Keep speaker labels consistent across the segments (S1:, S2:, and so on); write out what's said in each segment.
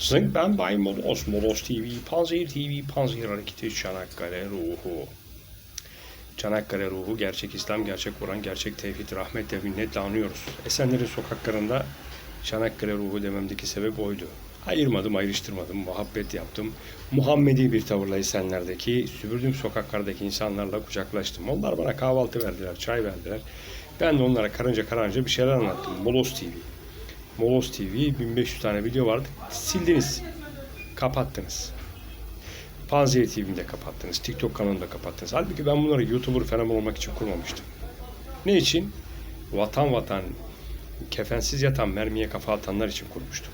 S1: Zınk ben Bay Molos, Molos TV, Panzehir TV, Panzehir Hareketi, Çanakkale Ruhu. Çanakkale Ruhu, gerçek İslam, gerçek Kur'an, gerçek tevhid, rahmet ve minnetle anıyoruz. Esenlerin sokaklarında Çanakkale Ruhu dememdeki sebep oydu. Ayırmadım, ayrıştırmadım, muhabbet yaptım. Muhammedi bir tavırla Esenler'deki, süpürdüğüm sokaklardaki insanlarla kucaklaştım. Onlar bana kahvaltı verdiler, çay verdiler. Ben de onlara karınca karınca bir şeyler anlattım. Molos TV. Molos TV 1500 tane video vardı. Sildiniz. Kapattınız. Panzehir TV'ni kapattınız. TikTok kanalını da kapattınız. Halbuki ben bunları YouTuber fenomen olmak için kurmamıştım. Ne için? Vatan vatan kefensiz yatan mermiye kafa atanlar için kurmuştum.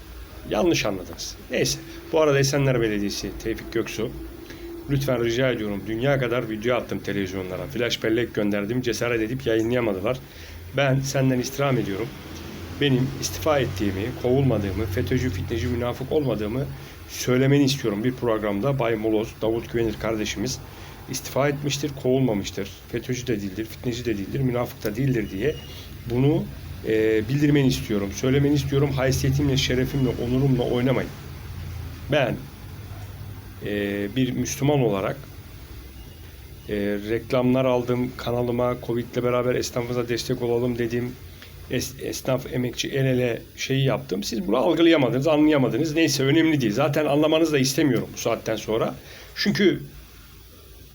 S1: Yanlış anladınız. Neyse. Bu arada Esenler Belediyesi Tevfik Göksu Lütfen rica ediyorum. Dünya kadar video attım televizyonlara. Flash bellek gönderdim. Cesaret edip yayınlayamadılar. Ben senden istirham ediyorum. Benim istifa ettiğimi, kovulmadığımı, FETÖ'cü, fitneci, münafık olmadığımı söylemeni istiyorum bir programda. Bay Moloz, Davut Güvenir kardeşimiz istifa etmiştir, kovulmamıştır. FETÖ'cü de değildir, fitneci de değildir, münafık da değildir diye bunu e, bildirmeni istiyorum. Söylemeni istiyorum. Haysiyetimle, şerefimle, onurumla oynamayın. Ben e, bir Müslüman olarak e, reklamlar aldım kanalıma Covid'le beraber esnafımıza destek olalım dedim. Es, esnaf emekçi el ele şeyi yaptım. Siz bunu algılayamadınız, anlayamadınız. Neyse önemli değil. Zaten anlamanızı da istemiyorum bu saatten sonra. Çünkü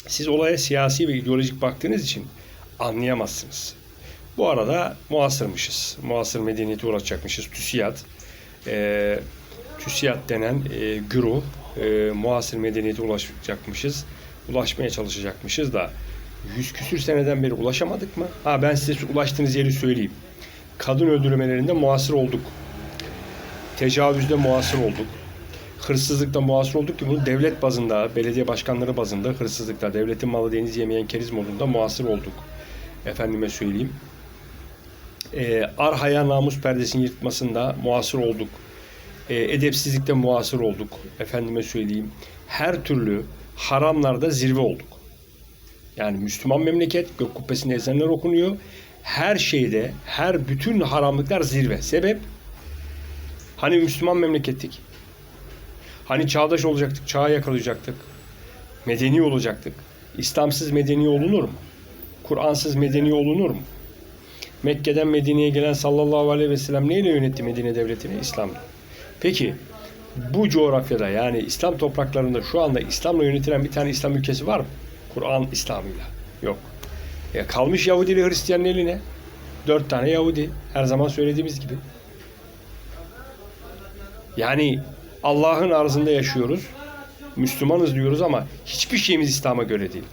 S1: siz olaya siyasi ve ideolojik baktığınız için anlayamazsınız. Bu arada muasırmışız. Muasır medeniyete ulaşacakmışız. TÜSİAD. E, TÜSİAD denen e, güruh e, muasır medeniyete ulaşacakmışız. Ulaşmaya çalışacakmışız da yüz küsür seneden beri ulaşamadık mı? Ha ben size ulaştığınız yeri söyleyeyim. Kadın öldürmelerinde muasır olduk. Tecavüzde muasır olduk. Hırsızlıkta muasır olduk ki bunu devlet bazında, belediye başkanları bazında hırsızlıkta, devletin malı deniz yemeyen keriz modunda muasır olduk. Efendime söyleyeyim. E, ar haya namus perdesini yırtmasında muasır olduk. E, edepsizlikte muasır olduk. Efendime söyleyeyim. Her türlü haramlarda zirve olduk. Yani Müslüman memleket gök kubbesinde ezanlar okunuyor. Her şeyde, her bütün haramlıklar zirve. Sebep? Hani Müslüman memlekettik. Hani çağdaş olacaktık, çağa yakalayacaktık. Medeni olacaktık. İslamsız medeni olunur mu? Kur'ansız medeni olunur mu? Mekke'den Medine'ye gelen sallallahu aleyhi ve sellem neyle yönetti Medine devletini? İslam'la. Peki bu coğrafyada yani İslam topraklarında şu anda İslam'la yönetilen bir tane İslam ülkesi var mı? Kur'an İslam'ıyla. Yok. E kalmış Yahudi ile Hristiyanın eline. Dört tane Yahudi. Her zaman söylediğimiz gibi. Yani Allah'ın arzında yaşıyoruz. Müslümanız diyoruz ama hiçbir şeyimiz İslam'a göre değil.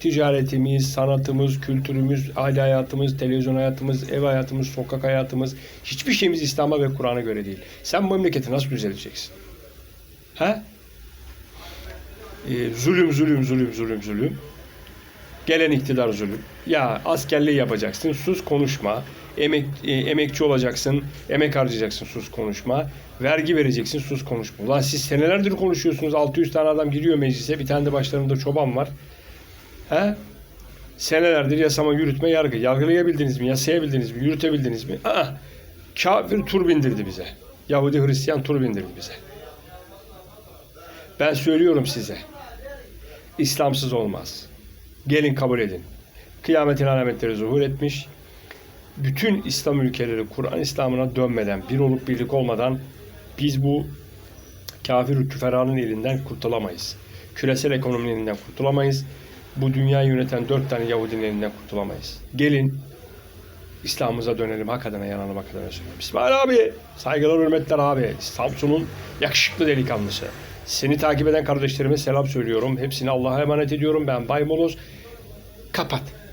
S1: Ticaretimiz, sanatımız, kültürümüz, aile hayatımız, televizyon hayatımız, ev hayatımız, sokak hayatımız hiçbir şeyimiz İslam'a ve Kur'an'a göre değil. Sen bu memleketi nasıl düzeleceksin? He? Ee, zulüm, zulüm, zulüm, zulüm, zulüm. Gelen iktidar zulüm. Ya askerliği yapacaksın, sus konuşma. Emek, e, emekçi olacaksın, emek harcayacaksın, sus konuşma. Vergi vereceksin, sus konuşma. Ulan siz senelerdir konuşuyorsunuz. 600 tane adam giriyor meclise. Bir tane de başlarında çoban var. He? Senelerdir yasama, yürütme, yargı. Yargılayabildiniz mi? Yasayabildiniz mi? Yürütebildiniz mi? Aa, kafir tur bindirdi bize. Yahudi Hristiyan tur bindirdi bize. Ben söylüyorum size. İslamsız olmaz. Gelin kabul edin. Kıyametin alametleri zuhur etmiş. Bütün İslam ülkeleri Kur'an İslam'ına dönmeden, bir olup birlik olmadan biz bu kafir küferanın elinden kurtulamayız. Küresel ekonominin elinden kurtulamayız. Bu dünyayı yöneten dört tane Yahudinin elinden kurtulamayız. Gelin İslam'ımıza dönelim. Hak adına yanalım hak adına söyleyelim. İsmail abi, saygılar hürmetler abi. Samsun'un yakışıklı delikanlısı. Seni takip eden kardeşlerime selam söylüyorum. Hepsini Allah'a emanet ediyorum. Ben Bay Moloz. Kapat.